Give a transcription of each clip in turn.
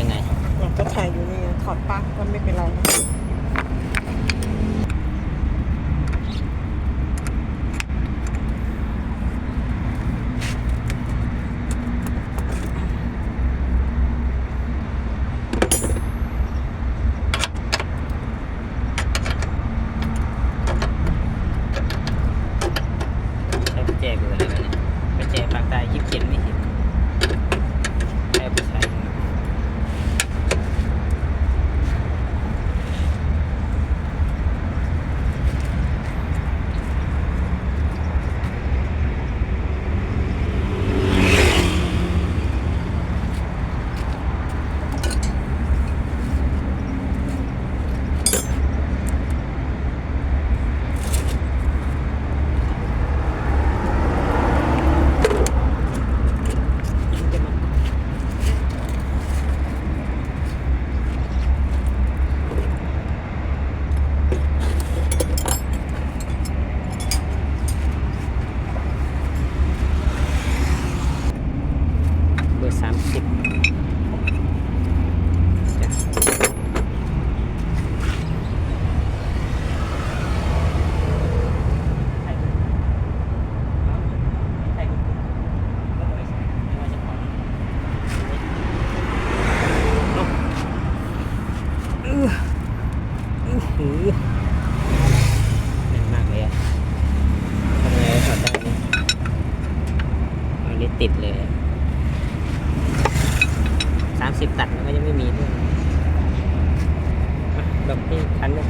ยังไง ก็ถ่ายอยู่นี่ถอดปั๊กก็ไม่เป็นไร สิบตัดมันก็ยังไม่มีด้วยดอกนี่คันหนึง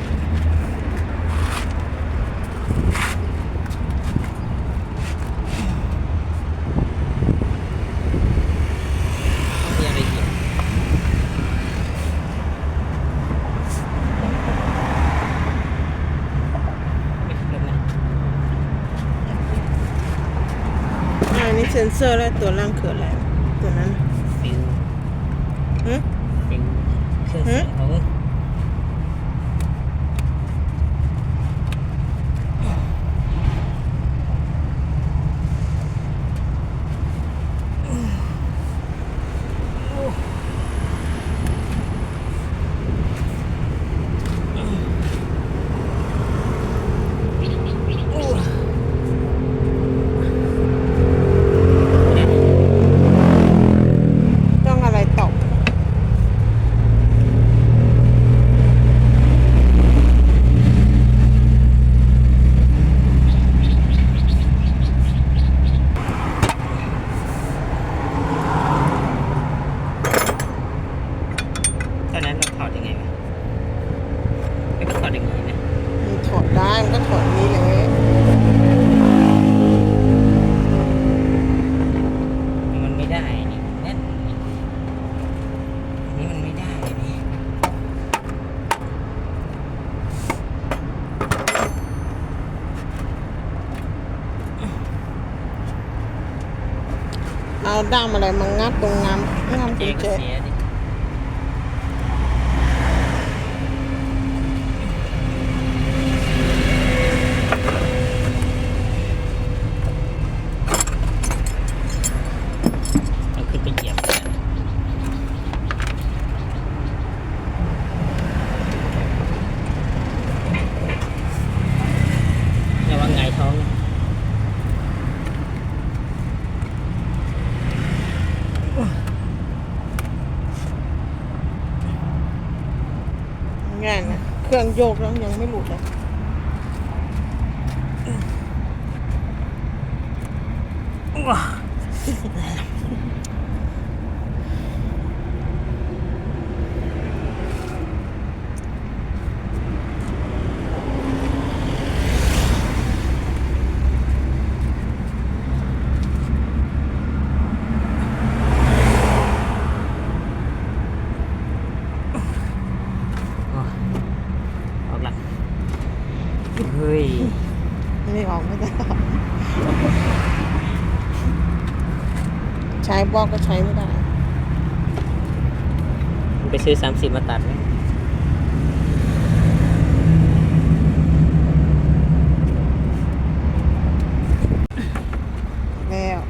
มีอะไรอีกไม่ลงนะอันนี้เซ็นเซอร์แล้วตัวล่างคืออะไรตัวนั้น ฟิว หืม ฟิว เครื่องเสียงเขาเว้ย ต้องอะไรตก ตอนนั้นเราถอดยังไงวะไม่ก็ถอดอย่างนี้นะ มันถอดได้มันก็ถอดนี้เลย มันไม่ได้นี่แน่นนี่อันนี้มันไม่ได้นี่ เอา ด้ามอะไรมางัดตรงงามงามกุญแจ เสียดิเอาขึ้นไปเหยียบเลยนะระวังไงายท้องนะ งานนะเครื่องโยกแล้วยังไม่หลุดเลยเฮ้ย ไม่ออกไม่ได้ใช้บล็อกก็ใช้ไม่ได้ ไปซื้อสามสิบมาตัดไหมแล้ว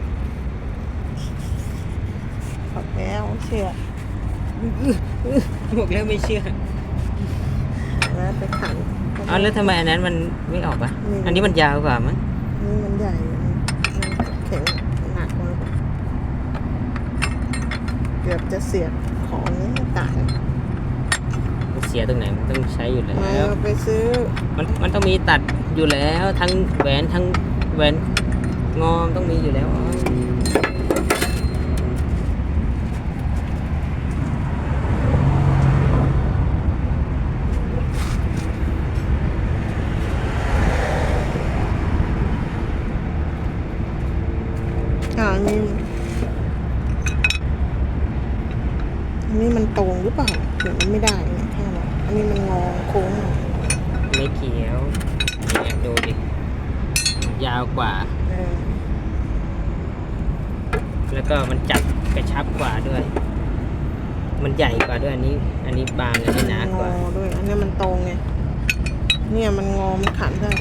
ถอดแล้วเชื่อบอกแล้วไม่เชื่อแล้วไปขั นอ๋อแล้วทำไมอันนั้นมันไม่ออกอะไม่รู้อันนี้มันยาวกว่ามั้งนี่มันใหญ่มันแข็งหนักมากกว่าเกือบจะเสียบของนี่ตายเสียตรงไหนมันต้องใช้อยู่แล้มาว ไปซื้อมันมันต้องมีตัดอยู่แล้ว ทั้งแหวนทั้งแหวนงอมต้องมีอยู่แล้วอ๋อ อ่านี่อันนี้มันตรงหรือ เปล่าหรือมันไม่ได้เนี่ยแค่นั้นอันนี้มันงอโค้งไม่เขียวเนี่ยดูดิ ยาวกว่า เออแล้วก็มันจับกระชับกว่าด้วย มันใหญ่กว่าด้วยอันนี้ อันนี้บางอันนี้หนากงว่า อด้วย อันนี้มันตรงไง เนี่ยมันงอมันขันได้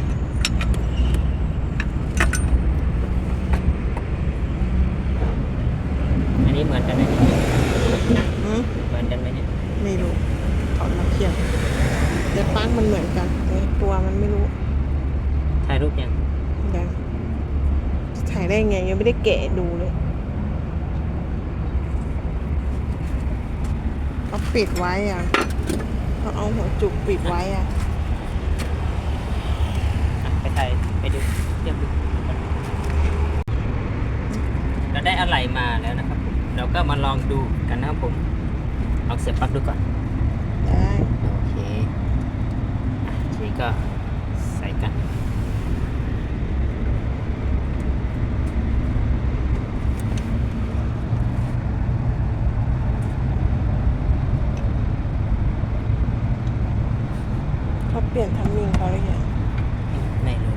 อันนี้เหมือนกันไหมอืมเหมือนกันไหมเนี่ย ไม่รู้ถอดมาเทียบแต่ปลั๊กมันเหมือนกันนี่ตัวมันไม่รู้ ถ่ายรูปยังยังจะถ่ายได้ไงยังไม่ได้แกะดูเลยเขาปิดไว้อะเขาเอาหัวจุกปิดไว้อะ อะไปถ่ายไปดูเทียบดูเราได้อะไรมาแล้วนะครับผมเราก็มาลองดูกันนะครับผม ลองเสียบปลั๊กดูก่อน ได้ โอเคอะทีนี้ก็ใส่กัน เขาเปลี่ยนทัมมิ่งเขาหรือยัง ไม่รู้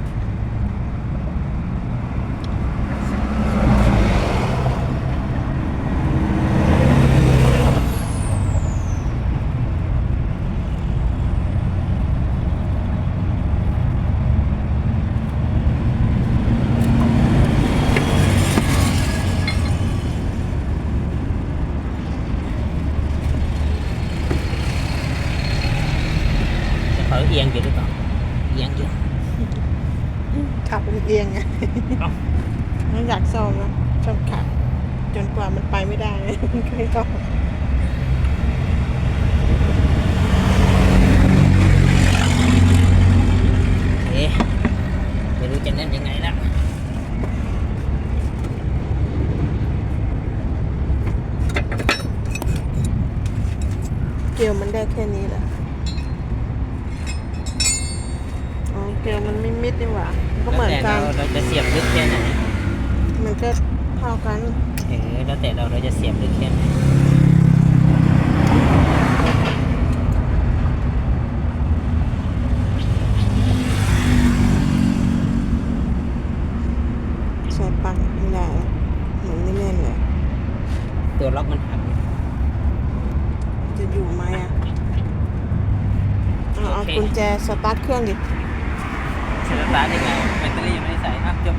จะเขาเอียงอยู่หรือเปล่าเอียงอยู่ขับเอียงไงเอ้ามันอยากซ่อมนะชอบขับจนกว่ามันไปไม่ได้มันก็ไม่ซ่อม เอ๊ะไม่รู้จะเล่นยังไงละ เกลียวมันได้แค่นี้แหละอ๋อ เกลียวมันไม่มิดนี่หว่ามันก็เหมือนแล้วแต่กันเราเราจะเสียบลึกแค่ไหนมันก็เท่ากัน เออแล้วแต่เราเราจะเสียบลึกแค่ไหนใช้ปลั๊กไม่ได้แล้วเหมือนไม่แน่นเลยตัวล็อกมันหักจะอยู่ไหมอะเอาเอาโอเคกุญแจสตาร์ทเครื่องดิสตาร์ทยังไงแบตเตอรี่ยังไม่ได้ใส่อะจบ